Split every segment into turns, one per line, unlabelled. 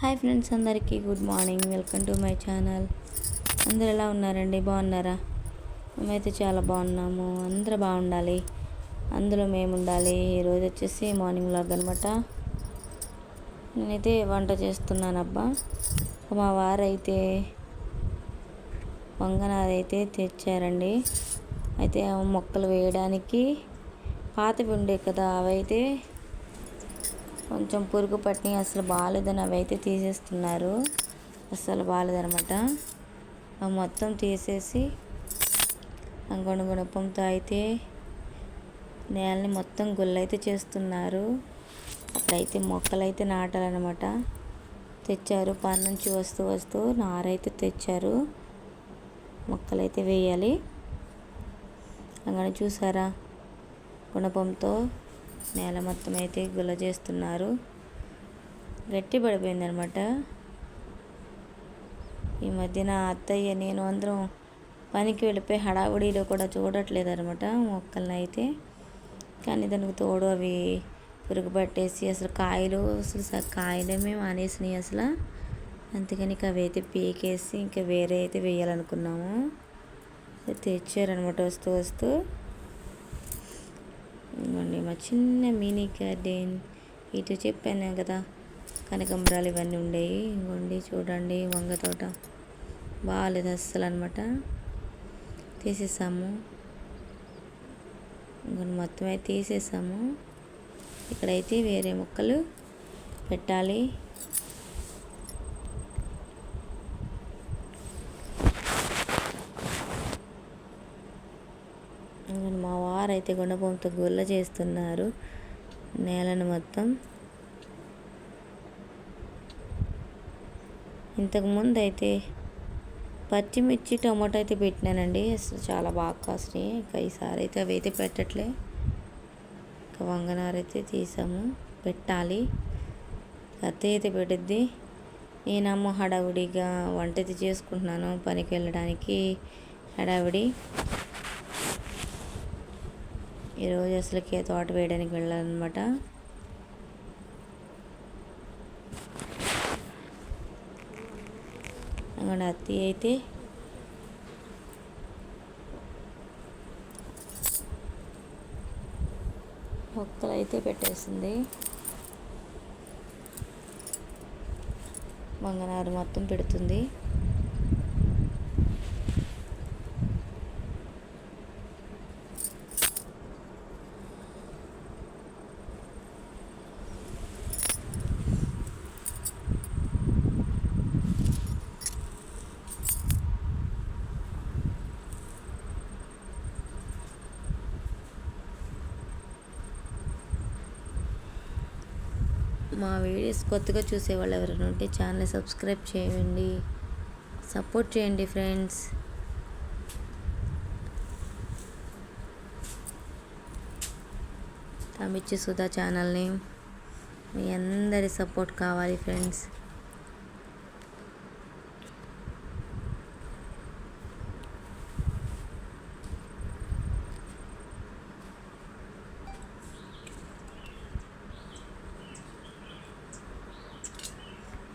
Hi friends అందరికీ good morning. Welcome to my channel. అందరు ఎలా ఉన్నారండి? బాగున్నారా? మేమైతే చాలా బాగున్నాము. అందరూ బాగుండాలి. అందులో మేము ఉండాలి ఈరోజు వచ్చేసి మార్నింగ్ లాగ్ అనమాట నేనైతే వంట చేస్తున్నాను అబ్బా మా వారైతే వంగనారైతే తెచ్చారండి. అయితే మొక్కలు వేయడానికి పాతవి ఉండే కదా అవైతే కొంచెం పురుగు పట్టి అసలు బాగాలేదని అవి అయితే తీసేస్తున్నారు. అసలు బాగాలేదనమాట అవి మొత్తం తీసేసి అంగొణ గుణపంతో అయితే నేలని మొత్తం గుళ్ళైతే చేస్తున్నారు. అప్పుడైతే మొక్కలైతే నాటాలన్నమాట. తెచ్చారు. పని నుంచి వస్తూ వస్తూ నారైతే తెచ్చారు. మొక్కలైతే వేయాలి. అంగన చూసారా? గుణపంతో నేల మొత్తం అయితే గుల్ల చేస్తున్నారు. గట్టి పడిపోయిందనమాట ఈ మధ్యన అత్తయ్య నేను అందరం పనికి వెళ్ళిపోయి హడావుడిలో కూడా చూడట్లేదు అనమాట మొక్కలను అయితే. కానీ దానికి తోడు అవి పురుగు పట్టేసి అసలు కాయలు అసలు స- కాయలమే మానేసినాయి అసలు. అందుకని ఇక అవి అయితే పీకేసి ఇంకా వేరే అయితే వేయాలనుకున్నాము. తెచ్చారనమాట వస్తూ వస్తూ. ఇవ్వండి. మా చిన్న మినీ గార్డెన్. ఇటు చెప్పాను కదా కనకంబరాలు ఇవన్నీ ఉండేవి ఇంకోండి చూడండి వంగ తోట. బాగాలేదు అస్సలు అనమాట తీసేసాము. ఇంకొని మొత్తం అయితే తీసేసాము. ఇక్కడైతే వేరే మొక్కలు పెట్టాలి ఇంకొని మా వారైతే గుండపంతో గుల్ల చేస్తున్నారు. నేలను మొత్తం ఇంతకుముందు అయితే పచ్చిమిర్చి టమాటో అయితే పెట్టినానండి. అసలు చాలా బాగా కాసినాయి. ఇంకా ఈసారి అయితే అవి అయితే పెట్టట్లే. ఇంకా వంగనారు అయితే తీసాము. పెట్టాలి. అత్తయ్య అయితే పెట్టిద్ది. నేనమ్మ హడావుడిగా వంట అయితే చేసుకుంటున్నాను. పనికి వెళ్ళడానికి హడావిడి. ఈరోజు అసలుకే తోట వేయడానికి వెళ్ళాలన్నమాట. అక్కడ అత్తి అయితే మొక్కలు అయితే పెట్టేసింది. మంగనారు మొత్తం పెడుతుంది. మా వీడియోస్ కొత్తగా చూసేవాళ్ళు ఎవరైనా ఉంటే ఛానల్ సబ్స్క్రైబ్ చేయండి. సపోర్ట్ చేయండి ఫ్రెండ్స్. తమిచ్చి సుధా ఛానల్ని. మీ అందరి సపోర్ట్ కావాలి ఫ్రెండ్స్.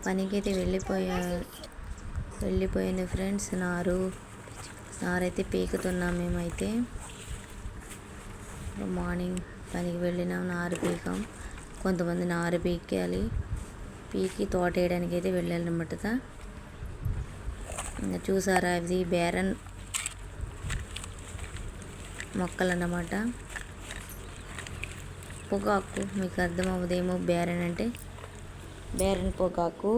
పనికి అయితే వెళ్ళిపోయా వెళ్ళిపోయింది ఫ్రెండ్స్ నారు నారైతే పీకుతున్నాం మేమైతే. మార్నింగ్ పనికి వెళ్ళినాం నారు పీకాం. కొంతమంది నారు పీకాలి. పీకి తోట వేయడానికి అయితే వెళ్ళాలన్నమాట. ఇంకా చూసారా ఇది బేరన్ మొక్కలు అన్నమాట పొగాకు మీకు అర్థం అవ్వదేమో బేరన్ అంటే బేరన్ పొగాకు.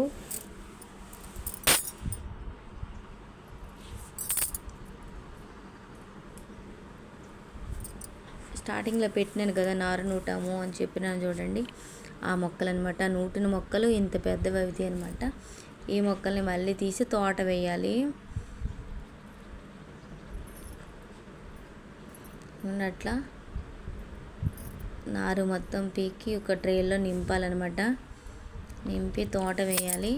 స్టార్టింగ్లో పెట్టినాను కదా నారు నూటాము అని చెప్పినాను చూడండి. ఆ మొక్కలు అనమాట నూటిన మొక్కలు ఇంత పెద్దవి అవుతాయి అనమాట. ఈ మొక్కల్ని మళ్ళీ తీసి తోట వేయాలి. ఉన్నట్లా నారు మొత్తం పీకి ఒక ట్రేలో నింపాలన్నమాట నింపి తోట వేయాలి.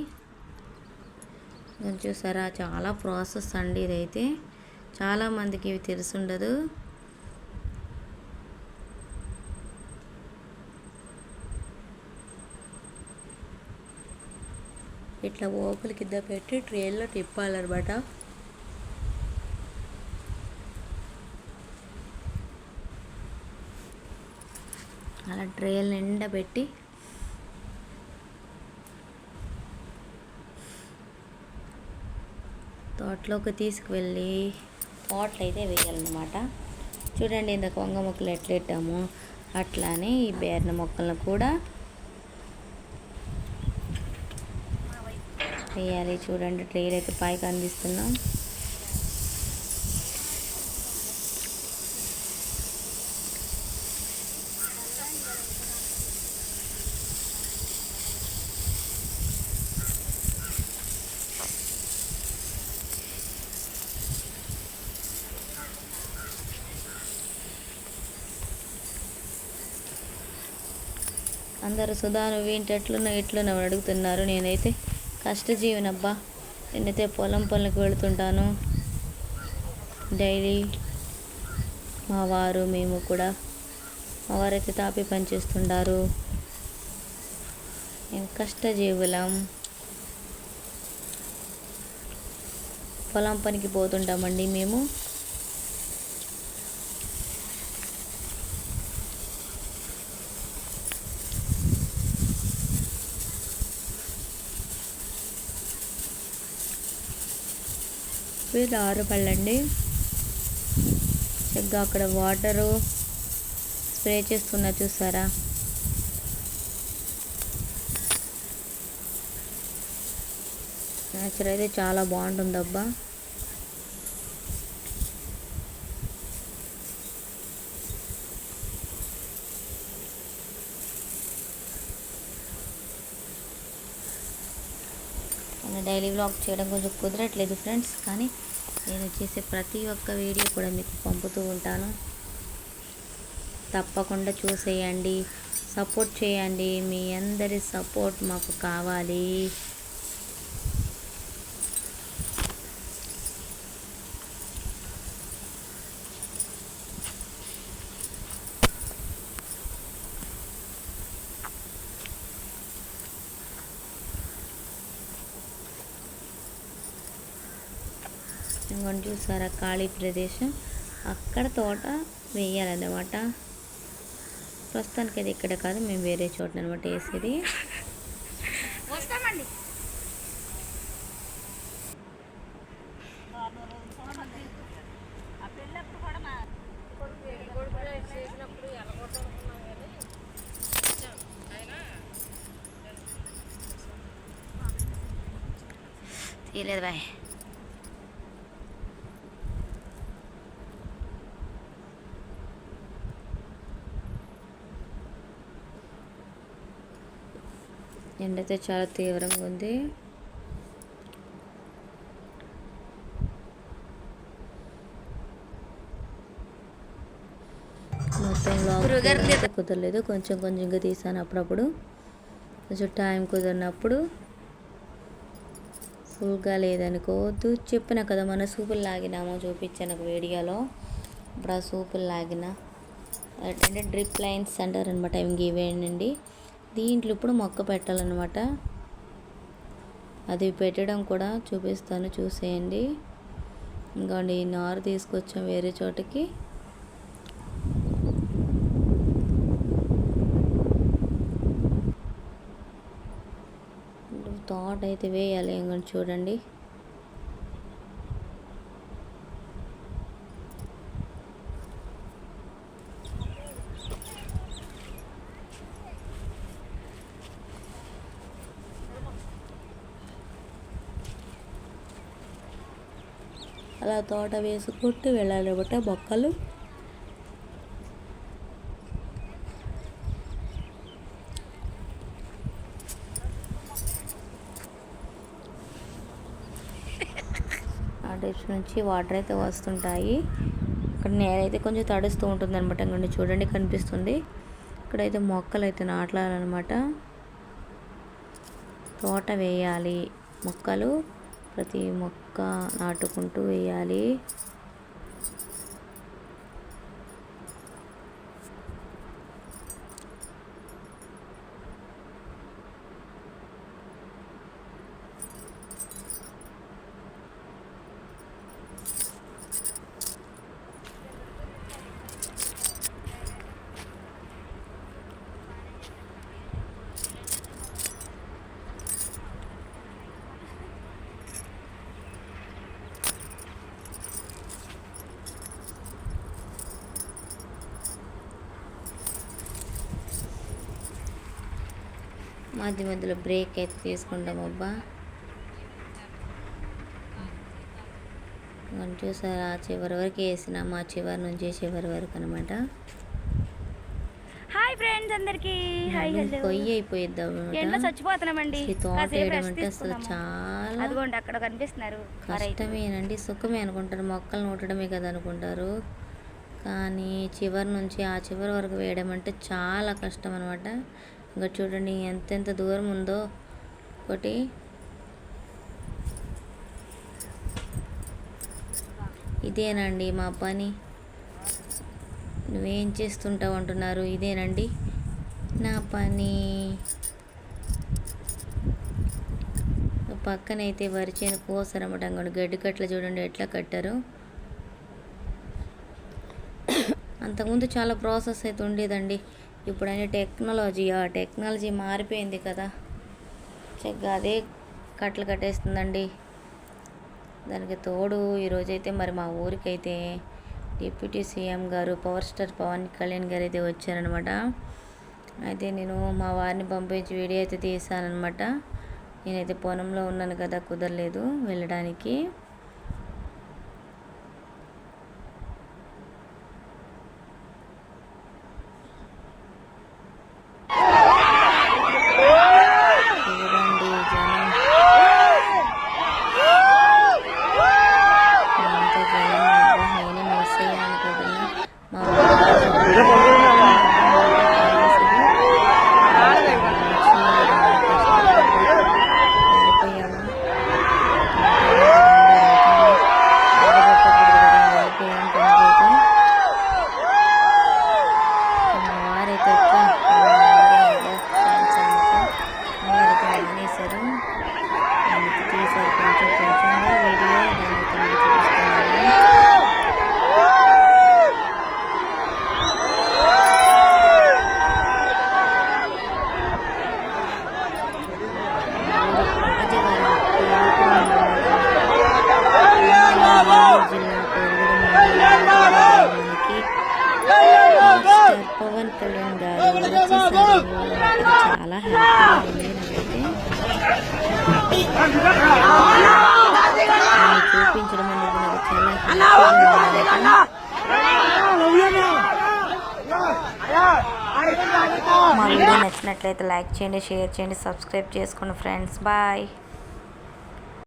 చూసారా? చాలా ప్రాసెస్ అండి ఇదైతే. చాలామందికి ఇవి తెలుసుండదు. ఇట్లా ఓపుల కింద పెట్టి ట్రైన్లో తిప్పాలన్నమాట. అలా ట్రైల్ నిండా పెట్టి పాట్లోకి తీసుకువెళ్ళి పాట్లు అయితే వేయాలన్నమాట. చూడండి ఇందాక వంగ మొక్కలు ఎట్లెట్టాము అట్లానే ఈ బేరన మొక్కలను కూడా వేయాలి. చూడండి ట్రైల్ అయితే పైకి అందిస్తున్నాం. అందరూ సుధా నువ్వు ఏంటి? ఎట్లున్నావు? ఎట్లున్నావు? అని అడుగుతున్నారు. నేనైతే కష్టజీవినబ్బా. నేనైతే పొలం పనులకు వెళుతుంటాను డైలీ మా వారు మేము కూడా మా వారైతే తాపి పని చేస్తుంటారు. మేము కష్టజీవులం. పొలం పనికి పోతుంటామండి మేము. ఇవి దారుపళ్ళండి చక్కగా అక్కడ వాటరు స్ప్రే చేస్తున్నా చూసారా? నేచర్ అయితే చాలా బాగుంటుంది అబ్బా డైలీ వ్లాగ్ చేయడం కొంచెం కుదరట్లేదు ఫ్రెండ్స్ కానీ నేను చేసే ప్రతి ఒక్క వీడియో కూడా మీకు పంపుతూ ఉంటాను. తప్పకుండా చూసేయండి సపోర్ట్ చేయండి. మీ అందరి సపోర్ట్ మాకు కావాలి. ఇంకొని చూసారా? ఖాళీ ప్రదేశం. అక్కడ తోట వేయాలన్నమాట. ప్రస్తుతానికి అది ఇక్కడ కాదు మేము వేరే చోట అనమాట వేసేది.
వస్తామండి.
తీయలేదు బాయ్. ఎండ అయితే చాలా తీవ్రంగా ఉంది. మొత్తం కుదరలేదు. కొంచెం కొంచెంగా తీసాను అప్పుడప్పుడు. కొంచెం టైం కుదిరినప్పుడు. ఫుల్గా లేదనుకోవద్దు. చెప్పిన కదా మన సూపులు లాగినామో చూపించాను ఒక వీడియోలో. ఇప్పుడు ఆ సూపులు లాగిన. అంటే డ్రిప్ లైన్స్ అంటారు అనమాట ఇవి ఇవేనండి. దీంట్లో ఇప్పుడు మొక్క పెట్టాలన్నమాట. అది పెట్టడం కూడా చూపిస్తాను చూసేయండి. ఇంకోండి ఈ నారు తీసుకొచ్చాం వేరే చోటకి. తోట అయితే వేయాలి ఇంకొని చూడండి. అలా తోట వేసుకుంటూ వెళ్ళాలి వెళ్ళాలన్నమాట మొక్కలు. ఆ నుంచి వాటర్ అయితే వస్తుంటాయి. ఇక్కడ నేల అయితే కొంచెం తడుస్తూ ఉంటుంది అనమాట ఇంకొంచెం చూడండి కనిపిస్తుంది. ఇక్కడైతే మొక్కలు అయితే నాటాలన్నమాట తోట వేయాలి మొక్కలు. ప్రతి మొక్క నాటుకుంటూ వెయ్యాలి మధ్య మధ్యలో బ్రేక్ అయితే తీసుకుంటాం అబ్బా. మనం చూసారా చివరి వరకు వేసిన మా చివరి నుంచి చివరి వరకు అనమాట
హాయ్ ఫ్రెండ్స్ అందరికి. Hi hello.
పొయ్యి అయిపోయిద్ది
ఎండలో చచ్చిపోతున్నామండి.
తోట వేయడం అంటే అసలు. చాలా
అదిగోండి అక్కడ కనిపిస్తున్నారు.
కష్టమేనండి సుఖమే అనుకుంటారు. మొక్కలు నూటడమే కదా అనుకుంటారు. కానీ చివరి నుంచి ఆ చివరి వరకు వేయడం అంటే చాలా కష్టం అనమాట ఇంకా చూడండి ఎంతెంత దూరం ఉందో. ఒకటి. ఇదేనండి మా పని. నువ్వేం చేస్తుంటావు అంటున్నారు? ఇదేనండి నా పని. పక్కనైతే వరి చేను కోసరన్నమాట గడ్డి కట్టలు చూడండి ఎట్లా కట్టారు. అంతకుముందు చాలా ప్రాసెస్ అయితే ఉండేదండి. ఇప్పుడైనా టెక్నాలజీ ఆ టెక్నాలజీ మారిపోయింది కదా. చక్కగా అదే కట్టలు కట్టేస్తుందండి. దానికి తోడు ఈరోజైతే మరి మా ఊరికైతే డిప్యూటీ సీఎం గారు పవర్ స్టార్ పవన్ కళ్యాణ్ గారు అయితే వచ్చారనమాట అయితే నేను మా వారిని పంపించి వీడియో అయితే తీసానమాట నేనైతే పొలంలో ఉన్నాను కదా కుదరలేదు వెళ్ళడానికి. పవన్ కళ్యాణ్ గారు చాలా హ్యాపీగా ఉంది నాకైతే చూపించడం అనేది నాకు చాలా మా వీడియో నచ్చినట్లయితే లైక్ చేయండి షేర్ చేయండి సబ్స్క్రైబ్ చేసుకోండి ఫ్రెండ్స్. బాయ్.